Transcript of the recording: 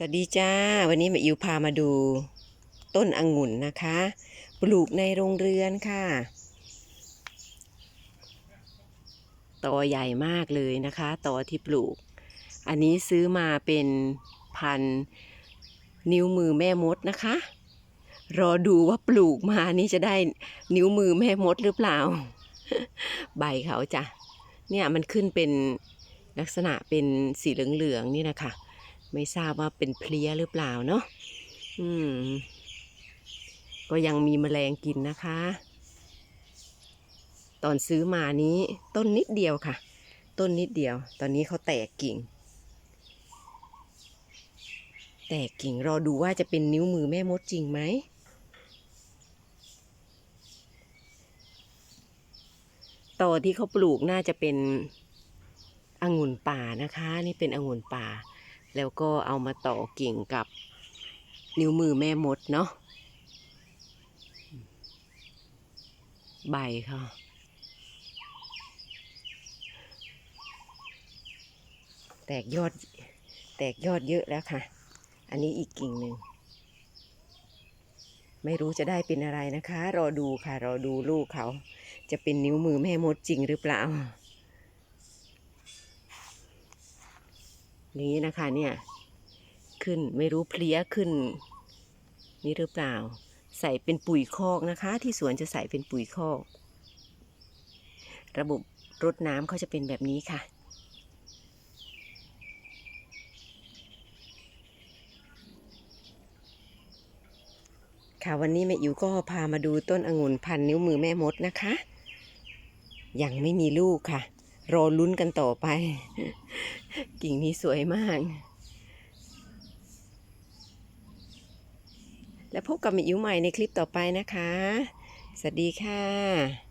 สวัสดีจ้า วันนี้ม่อิวพามาดูต้นองุ่นนะคะ ปลูกในโรงเรือนค่ะตอใหญ่มากเลยนะคะตอที่ปลูก อันนี้ซื้อมาเป็นพันนิ้วมือแม่มดนะคะ รอดูว่าปลูกมานี่จะได้นิ้วมือแม่มดหรือเปล่า ใบเขาจ้ะเนี่ยมันขึ้นเป็นลักษณะเป็นสีเหลืองๆนี่นะคะ ไม่ทราบว่าเป็นเพลี้ยหรือเปล่าเนาะอืม ก็ยังมีแมลงกินนะคะ ตอนซื้อมานี้ต้นนิดเดียวค่ะ ต้นนิดเดียว ตอนนี้เขาแตกกิ่ง แตกกิ่งรอดูว่าจะเป็นนิ้วมือแม่มดจริงไหมต่อที่เขาปลูกน่าจะเป็นองุ่นป่านะคะ นี่เป็นองุ่นป่า แล้วก็เอามาต่อกิ่งกับนิ้วมือแม่มดเนาะใบค่ะแตกยอด แตกยอดเยอะแล้วค่ะ อันนี้อีกกิ่งหนึ่ง ไม่รู้จะได้เป็นอะไรนะคะ รอดูค่ะ รอดูลูกเขา จะเป็นนิ้วมือแม่มดจริงหรือเปล่า นี้นะคะเนี่ย ขึ้นไม่รู้เพลี้ยขึ้น นี่หรือเปล่า ใส่เป็นปุ๋ยคอกนะคะ ที่สวนจะใส่เป็นปุ๋ยคอก ระบบรดน้ำเขาจะเป็นแบบนี้ค่ะค่ะวันนี้แม่อิ๋วก็พามาดูต้นองุ่นพันนิ้วมือแม่มดนะคะ ยังไม่มีลูกค่ะ รอลุ้นกันต่อไป กิ่งนี้สวยมาก และพบกับมิวใหม่ในคลิปต่อไปนะคะ สวัสดีค่ะ